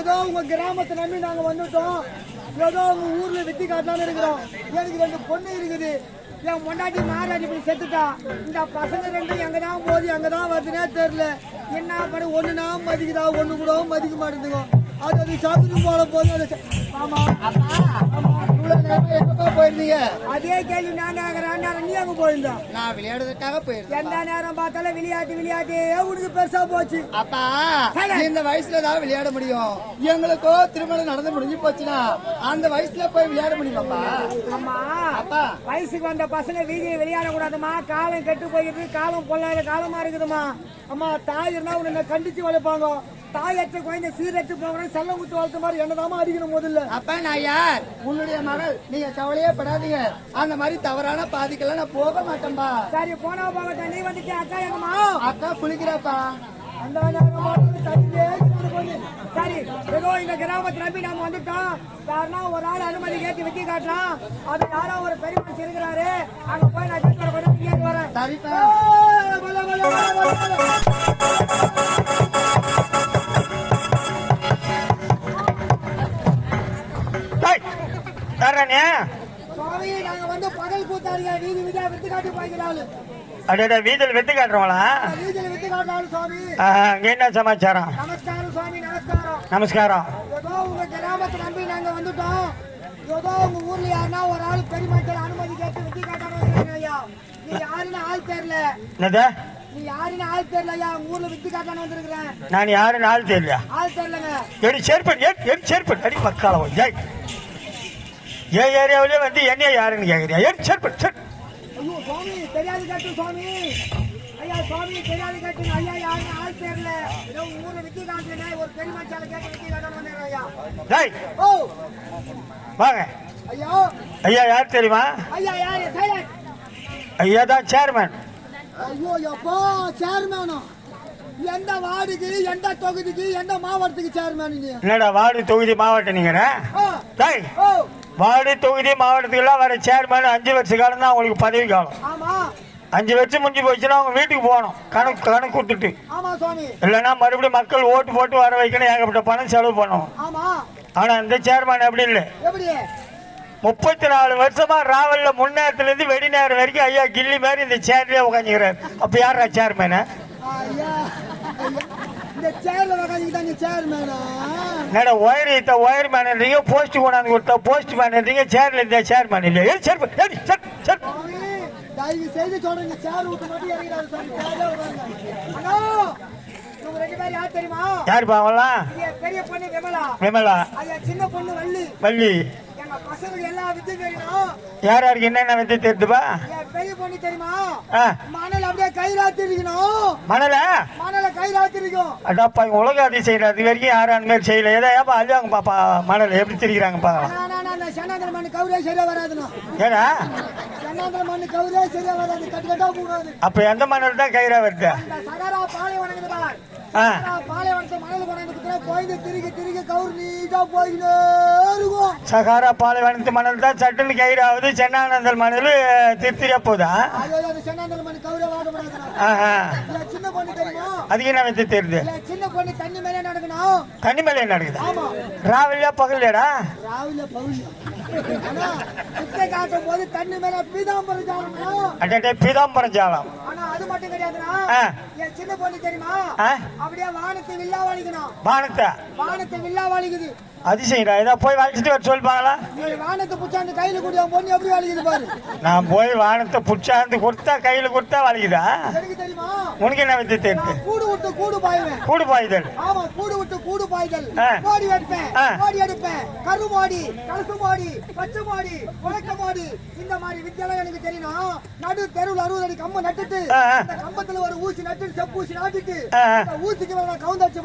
ஏதோ உங்க கிராமத்தை நம்பி நாங்க வந்துட்டோம். ஏதோ உங்க ஊர்ல வெட்டி காட்டலாம்னு இருக்கிறோம். எனக்கு ரெண்டு பொண்ணு இருக்குது. என் பொண்டாட்டி மாறாடி இப்படி செத்துட்டா. இந்த பசங்க ரெண்டும் எங்கதான் போகுது எங்கதான் வருதுன்னே தெரியல. என்ன பண்ண? ஒண்ணுனா மதிக்குதா? ஒண்ணு கூட மதிக்க மாட்டேங்குதுங்க. அது அது சாப்பிட்டு போல போது அது ஆமா. போயிருந்தீங்க அதே கேள்வி நான் நீ அங்க போயிருந்தோம் நான் விளையாடுறதுக்காக போயிருந்தேன். எந்த நேரம் பார்த்தாலும் விளையாட்டு விளையாட்டு உனக்கு பெருசா போச்சு. அப்பா இந்த வயசுல தான் விளையாட முடியும். எங்களுக்கோ திருமணம் நடந்து முடிஞ்சு போச்சுன்னா அந்த வயசுல போய் விளையாட முடியுமாப்பா அம்மா அப்பா. வயசுக்கு வந்த பசங்க வீதியை விளையாட கூடாதுமா காலம் கெட்டு போயிட்டு காலம் பொல்லாத காலமா இருக்குதுமா அம்மா தாய் இருந்தா உன்னை கண்டிச்சு வளர்ப்பாங்க. தாயற்ற குழந்தை சீரற்று போகிறேன். செல்லம் குத்து வளர்த்த மாதிரி என்னதாமா அடிக்கணும் முதல்ல. அப்பா நான் யார்? உன்னுடைய மகள். நீங்க கவலையே படாதீங்க. அந்த மாதிரி தவறான பாதிக்கெல்லாம் நான் போக மாட்டேன்பா. சரி போனா போகட்டும். நீ வந்துட்டு அக்கா எங்கம்மா அக்கா குளிக்கிறப்பா. அந்த. சரி ஏதோ இந்த கிராமத்தை நம்பி நாம வந்துட்டோம். யாருன்னா ஒரு ஆள் அனுமதி கேட்டு வெட்டி காட்டலாம் அது யாரோ ஒரு பெரிய மனுஷன் இருக்கிறாரு. அங்க போய் நான் கேட்டு வரேன். சரிப்பா. போய்க்கிறாள் அடடா வீதியில் வெத்து காட்டுறவங்களா அங்க என்ன சமாச்சாரம்? நமஸ்காரம் சுவாமி நமஸ்காரம். நமஸ்காரம். ஏதோ உங்க ஊர்ல யாருன்னா ஒரு ஆள் பெரிய மக்கள் அனுமதி கேட்டு வித்தி காட்டாம ஐயா. நீ யாருன்னு ஆள் தெரியல. என்னது? நீ யாருன்னு ஆள் தெரியல ஐயா. உங்க ஊர்ல காட்டாம வந்திருக்கிறேன். நான் யாருன்னு ஆள் தெரியல ஆள் தெரியலங்க. எடி சேர்ப்பன் எடி சேர்ப்பன் அடி மக்காலம் ஜெய். ஏன் ஏரியாவிலே வந்து என்ன யாருன்னு கேக்குறியா? எடி சேர்ப்பன் சரி சுவாமி தெரியாது கேட்டு சுவாமி. ஐயா சுவாமி தெரியாது கேட்டு. ஐயா யாருன்னு ஆள் தெரியல ஏதோ வித்தி காட்டுறேன். ஒரு பெரிய மச்சால கேட்டு வித்தி காட்டாம வந்திருக்கிறேன் ஐயா. ஓ. வாங்க. ஐயா. ஐயா யார் தெரியுமா? ஐயா யாரு? சைலண்ட் ஐயா தான் சேர்மன் ஐயோ எப்பா சேர்மேனா எந்த வார்டுக்கு எந்த தொகுதிக்கு எந்த மாவட்டத்துக்கு சேர்மேன் என்னடா வார்டு தொகுதி மாவட்டம் நீங்க ஓ. வார்டு தொகுதி மாவட்டத்துக்கெல்லாம் வர சேர்மன் அஞ்சு வருஷ காலம் தான் உங்களுக்கு பதவி காலம். அஞ்சு வருஷம் முடிஞ்சு போச்சுன்னா அவங்க வீட்டுக்கு போகணும். கணக்கு கணக்கு கொடுத்துட்டு. இல்லைன்னா மறுபடியும் மக்கள் ஓட்டு போட்டு வர வைக்கணும் ஏகப்பட்ட பணம் செலவு பண்ணணும். ஆமா. ஆனா இந்த சேர்மன் அப்படி இல்லை. முப்பத்தி நாலு வருஷமா ராவல்ல முன்னேரத்துல இருந்து வெடி நேரம் வரைக்கும் ஐயா கில்லி மாதிரி இந்த சேர்லயே உட்காந்துக்கிறாரு அப்ப யாரா சேர்மேன இந்த சேர்ல உக்காந்துக்கிட்டா நீ சேர்மேனா என்னடா ஒயர் இத்த ஒயர் மேனன்றீங்க போஸ்ட் கொண்டாந்து கொடுத்தா போஸ்ட் மேனன்றீங்க சேர்ல இந்த ஏய், ஏய், சேர் சேர் சுவாமி தயவு செய்து சொல்றீங்க சேர் விட்டு மட்டும் இறங்கிறாரு சுவாமி சேர்ல உட்காருங்க அண்ணா இவங்க ரெண்டு பேரும் யார் தெரியுமா? யார் பாவலாம் ஐயா பெரிய பொண்ணு விமலா. விமலா. ஐயா சின்ன பொண்ணு வள்ளி. வள்ளி. யார் யாருக்கு என்னென்ன வந்து தெரியுதுப்பா பெரிய பொண்ணு தெரியுமா? மணல் அப்படியே கை ராத்திருக்கணும் மணல? மணல கை ராத்திருக்கும் அடாப்பா இங்க உலக அதிசயம் அது வரைக்கும் யாரும் அந்த மாதிரி செய்யல. ஏதா ஏப்பா அழுவாங்க பாப்பா மணல். எப்படி திரிக்கிறாங்க பாக்கலாம் சென்னாந்திர மண்ணு கவுரே சரியா வராதுண்ணா. ஏடா? சென்னாந்திர மண்ணு கவுரே சரியா வராது. கட்டு கட்டா போகாது. அப்ப எந்த மணல் தான் கயிறா வருது? சகாரா பார். ஆ. சகாரா பாலைவனத்தை மணல் கொண்டாந்து போயிட்டு திருக்கி திருக்கி கவுர் நீட்டா போயிட்டே இருக்கும். சகாரா பாலைவனத்து மணல் தான் சட்டுன்னு கயிறாவது சென்னானந்தல் மணல் திருத்திரியா போதா? சின்ன பொண்ணு தெரியுமா? அதுக்கு என்ன வந்து தெரியுது? இல்ல சின்ன பொண்ணு தண்ணி மேலே நடக்கணும். தண்ணி மேல நடக்குது? ஆமா. ராவிலியா பகல்லையாடா ராவில போது தண்ணி மேல பீதாம்பரம் அட்டே பீதாம்பரம் ஜாலம். அது மட்டும் கிடையாதுண்ணா. என் சின்ன பொண்ணு தெரியுமா? அப்படியே வானத்தை வில்லா வலிக்கணும். வானத்தை? வானத்தை வில்லா வலிக்குது. அதிசயம்டா. ஏதா போய் வளைச்சிட்டு வர நீ வானத்தை புடிச்சாந்து கையில கூடிய பொண்ணு எப்படி வலிக்குது பாரு. நான் போய் வானத்தை புடிச்சாந்து கொடுத்தா கையில கொடுத்தா வலிக்குதா? எனக்கு தெரியுமா? உனக்கு என்ன தெரியுது நான் கூடு விட்டு கூடு பாய்வேன். கூடு பாய்தல். ஆமா கூடு விட்டு கூடு பாய்தல். கோடி எடுப்பேன். கோடி எடுப்பேன். கரு மாடி கலசு மாடி பச்சை மாடி உலக்க மாடி. இந்த மாதிரி வித்தியாலம் எனக்கு தெரியணும் நடு தெருவில் அறுபது அடி கம்பம் நட்டுட்டு. அந்த கம்பத்துல ஒரு ஊசி நட்டு ஊசிக்கு கவுந்தாச்சு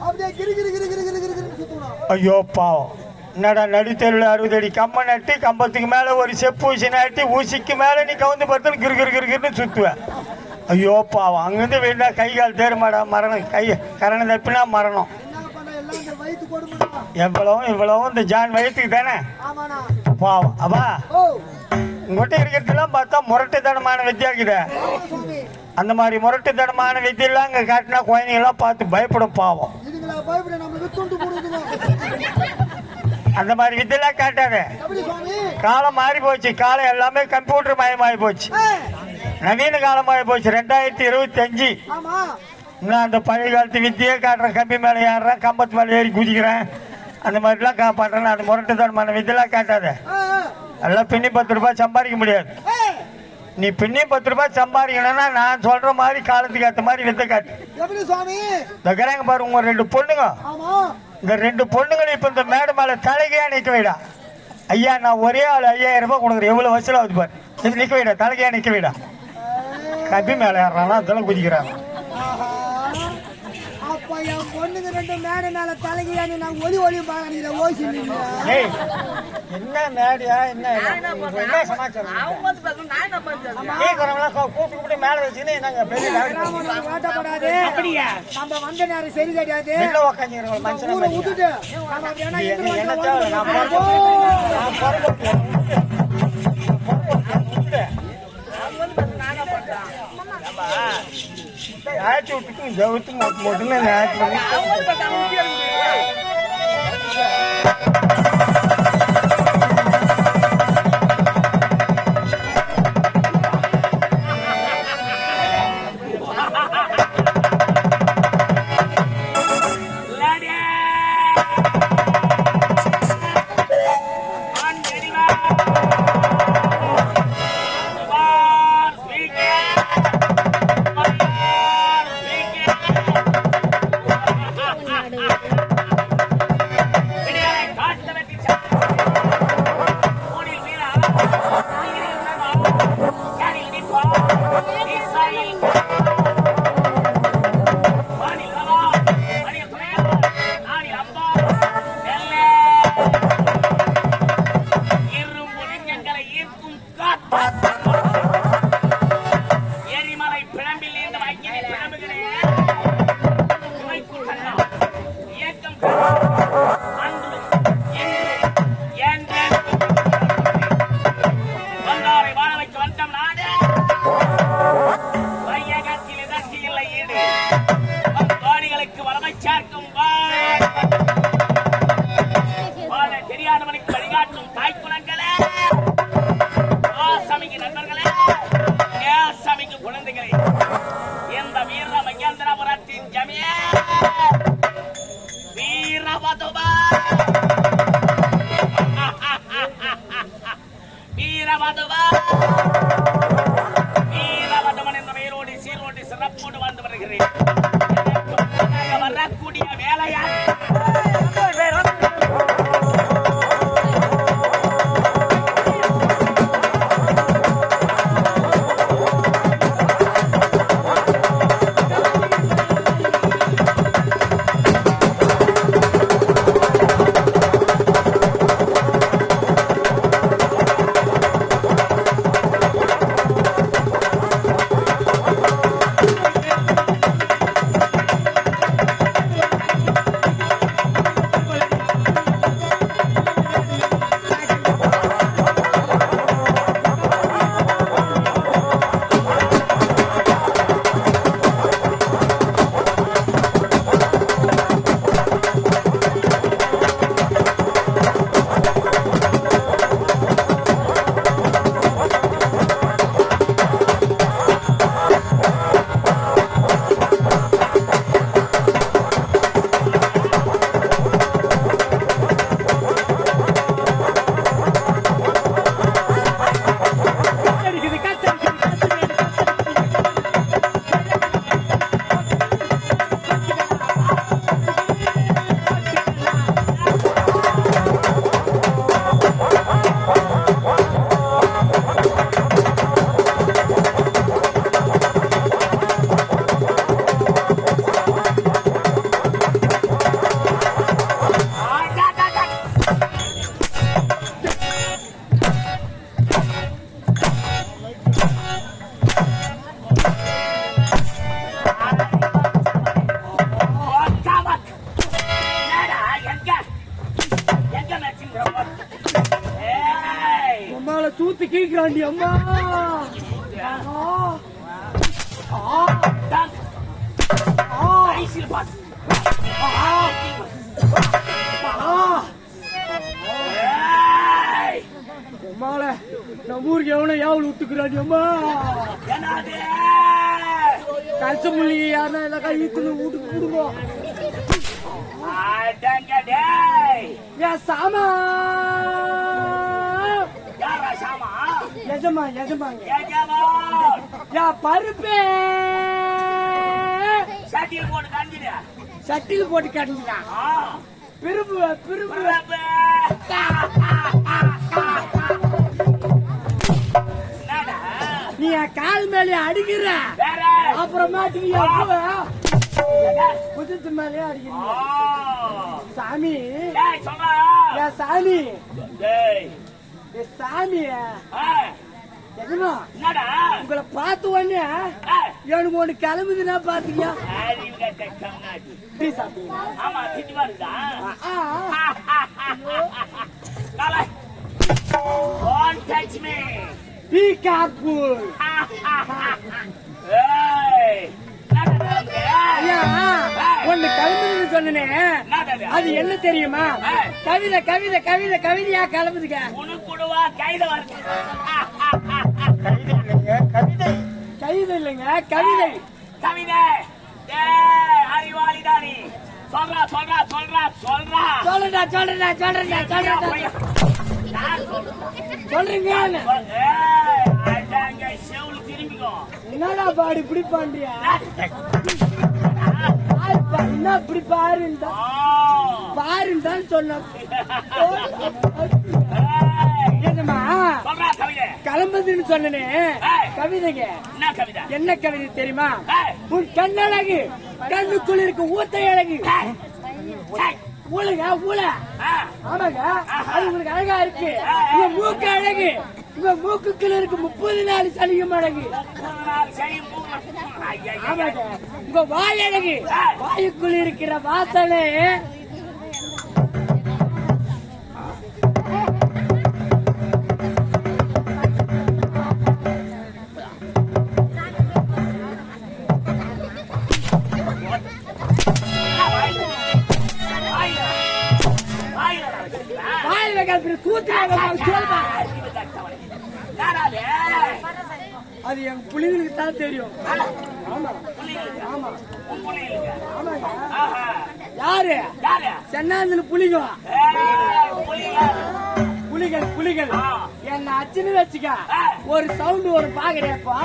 அப்படியே கிரு கிரு கிரு கிரு கிரு கிரு ஐயோ பாவம். என்னடா நடுத்தெருவில் அறுபது அடி கம்பம் நட்டு கம்பத்துக்கு மேல ஒரு செப்பு ஊசி நட்டு ஊசிக்கு மேல நீ கவுந்து பார்த்து கிரு கிரு கிரு கிருன்னு சுத்துவ. ஐயோ பாவம். அங்கிருந்து வேணா கை கால் தேருமாடா மரணம். கை கரணம் தப்பினா மரணம். பண்ண எல்லாம் இந்த ஜான் வயத்துக்கு தானே? பாவம். ஓ. உங்கள்கிட்ட இருக்கிறதெல்லாம் பார்த்தா முரட்டுத்தனமான வித்தியா இருக்குது அந்த மாதிரி முரட்டுத்தனமான வித்தியெல்லாம் இங்கே காட்டினா குழந்தைங்களாம் பார்த்து பயப்படும் பாவம். அந்த மாதிரி வித்தியெல்லாம் காட்டாத. காலம் மாறி போச்சு காலம் எல்லாமே கம்ப்யூட்டர் மயமாகி போச்சு. நவீன காலமாகி போச்சு. ரெண்டாயிரத்தி இருபத்தி அஞ்சு நான் அந்த பழைய காலத்து வித்தியே காட்டுறேன். கம்பி மேலே ஏறுறேன். கம்பத்து மேலே ஏறி குதிக்கிறேன். அந்த மாதிரிலாம் கா பண்ணுறேன் அது முரட்டுத்தனமான வித்தியெல்லாம் காட்டாத. எல்லாம் பின்னி பத்து ரூபாய் சம்பாதிக்க முடியாது. நீ பின்னி பத்து ரூபாய் சம்பாதிக்கணும்னா நான் சொல்ற மாதிரி காலத்துக்கு ஏற்ற மாதிரி வித்தை காட்டு. எப்படி சுவாமி? பாரு உங்க ரெண்டு பொண்ணுங்க. இந்த ரெண்டு பொண்ணுங்களை இப்ப இந்த மேடை மேல தலைகையா நிக்க வைடா. ஐயா நான் ஒரே ஆள் ஐயாயிரம் ரூபாய் கொடுக்குறேன். எவ்வளவு வசூல் ஆகுது பாரு. இது நிக்க வைடா தலைகையா நிக்க வைடா. கம்பி மேல ஏறானா அதெல்லாம் குதிக்கிறாங்க என் பொண்ணுங்க ரெண்டு மேடை மேல தலைகையானு நான் ஒலி ஒலி பாக்குறீங்களா? ஓசி என்ன மேடையா என்ன என்ன சமாச்சாரம்? கூப்பிட்டு கூப்பிட்டு மேல வச்சுன்னு என்னங்க பெரிய வேட்டப்படாது. நம்ம வந்த நேரம் சரி கிடையாது பாருங்க. விட்டுட்டு நம்ம அப்படி வேணா இது அம்மா அம்மால நம்ம ஊருக்கு எவனை யாவல் விட்டுக்கிறாடி அம்மா கல்சமுள்ளி யாருன்னா எல்லாக்கா ஈத்துல வீட்டுக்கு விடுவோம் ஏ சாமா. சாமா? எஜமா எஜமாங்க யா பருப்பே. சட்டியில் போட்டு கண்டியா சட்டியில் போட்டு கண்டியா பிரும்பு பிரும்பு. நீ கால் மேலே அடிக்கிற. அப்புறமாட்டுக்கு புதுத்து மேலே அடிக்கிற. சாமி. சாமி. சாமிய. என்னடா? உங்களை பார்த்து உடனே எனக்கு ஒண்ணு கிளம்புதுன்னா பாத்தீங்க ஆமா திட்டு ஒண்ணு கிளம்புதுன்னு சொன்னனே? அது என்ன தெரியுமா. கவிதை கவிதை கவிதை கவிதையா கிளம்புதுங்க. கவிதை இல்லைங்க கவிதை கவிதை இல்லைங்க கவிதை. கவிதை. நீ சொல்றா சொல்றா சொல்றா சொல்றா. சொல்றா சொல்றா சொல்றா சொல்றா. சொல்றீங்க. என்னடா பாடு இப்படி பண்றியா சொன்னா அப்படி பாருண்டா? பாருண்டான்னு சொன்னா. கிளம்புதுன்னு சொன்னனே. கவிதைங்க. என்ன கவிதை? தெரியுமா? உன் கண்ணழகு கண்ணுக்குள் இருக்கு ஊத்தை அழகு ஊழுக ஊழ. ஆமாங்க. அது உங்களுக்கு அழகா இருக்கு. மூக்க அழகு. இவன் மூக்கு கீழே இருக்கு முப்பது நாள் சளியும் அழகு. உங்க வாய் அழகு. வாயுக்குள் இருக்கிற வாசனை. வாயில் வைக்கிற சூத்திராக சொல்வாங்க அது எங்க புலிகளுக்கு தான் தெரியும் யாரு சென்னாந்தில் புலிங்க புலிகள் புலிகள் என்ன அச்சுன்னு வச்சுக்க ஒரு சவுண்ட் ஒரு பாக்குறேப்பா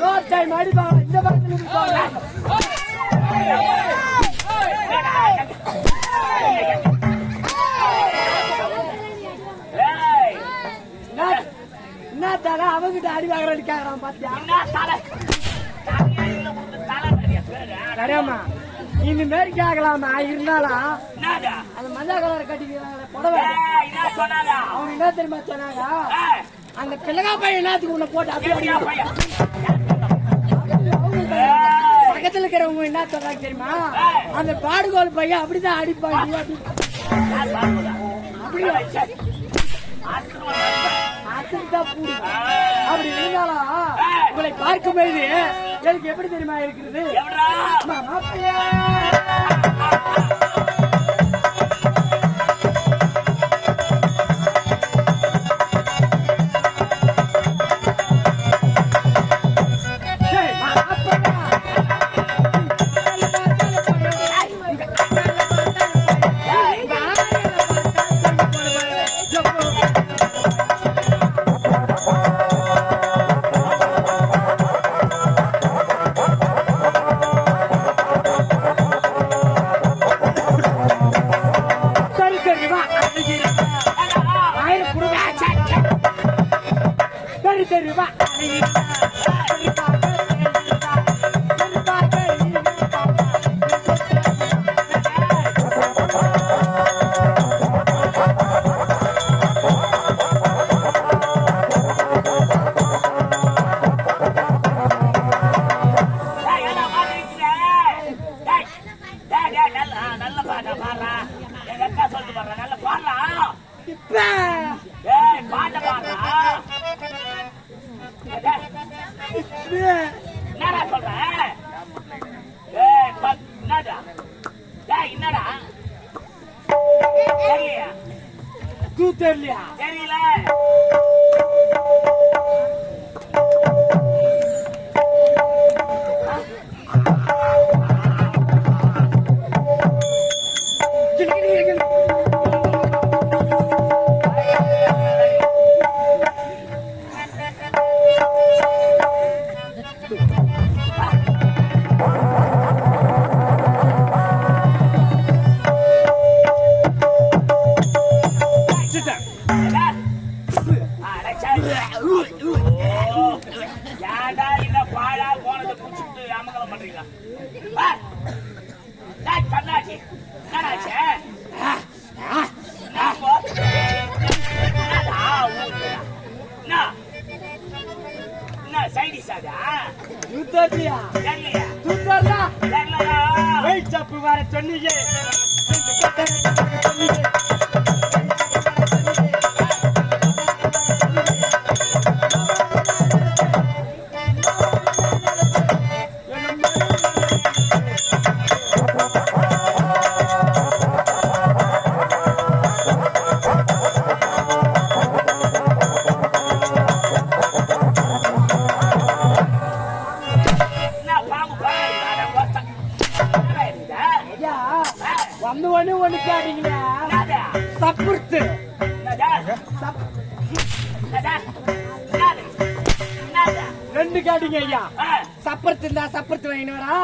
ரோட் டைம் அடிப்பா இந்த பக்கத்துல போங்க அவங்க கிட்ட அடி வாங்குற அடிக்காதான் பார்த்தியா சரியாமா இந்த மாரி கேட்கலாமா இருந்தாலும் அந்த மஞ்சள் கலர் கட்டிக்கிறாங்க புடவை அவங்க என்ன தெரியுமா சொன்னாங்க? அந்த பிள்ளைகா பையன் எல்லாத்துக்கு உன்னை போட்டு அப்படியே பக்கத்துல இருக்கிறவங்க என்ன சொல்றாங்க தெரியுமா? அந்த பாடுகோல் பையன் அப்படிதான் அடிப்பாங்க அப்படியா? பார்த்துக்கிட்டா கூடும் அப்படி இருந்தாலும் உங்களை பார்க்கும் எனக்கு எப்படி தெரியுமா இருக்கிறது? மாப்பிள்ளையா! Thank you. என்னது? ரெண்டு கேட்டீங்க ஐயா சப்பரத்து இருந்தா சப்பரத்து வாங்கிட்டு வரா.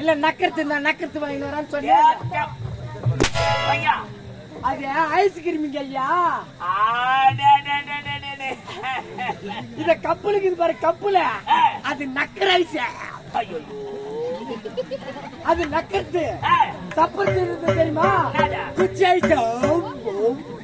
இல்ல நக்கரத்து இருந்தா நக்கரத்து வாங்கிட்டு வரான்னு. ஐயா அது ஐஸ்கிரீமிங்க ஐயா. இத கப்பலுக்கு இது பாரு கப்புல. அது நக்கர ஐஸ். அது நக்கறது ஆ, சப்பரத்து தெரியுமா? குச்சி ஐஸ்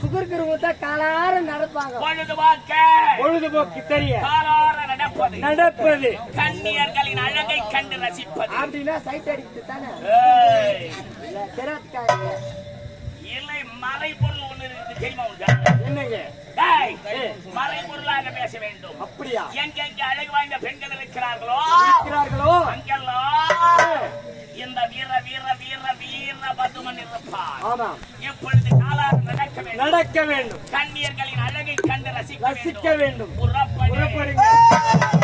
சுகர் இருக்கிறவங்க தான் காலார நடப்பாங்க. பொழுதுபோக்க. தெரிய நடப்பது. கண்ணியர்களின் அழகை கண்டு ரசிப்பது. அப்படின்னா சைட் அடிக்குது தானே? ஏய், இல்ல இல்லை மறைபொருள் ஒண்ணு இருக்கு தெரியுமா என்னங்க? மறைபொருளாக பேச வேண்டும். அப்படியா? எங்கெங்க அழகு வாய்ந்த பெண்கள் இருக்கிறார்களோ? இருக்கிறார்களோ? அங்கெல்லாம். இந்த வீர வீர வீர வீர பதுமன் இருப்பார் ஆமா இப்பொழுது காலாறு நடக்க வேண்டும் நடக்க வேண்டும். கண்ணியர்களின் அழகை கண்டு ரசிக்க ரசிக்க வேண்டும். புறப்படு. புறப்படுங்க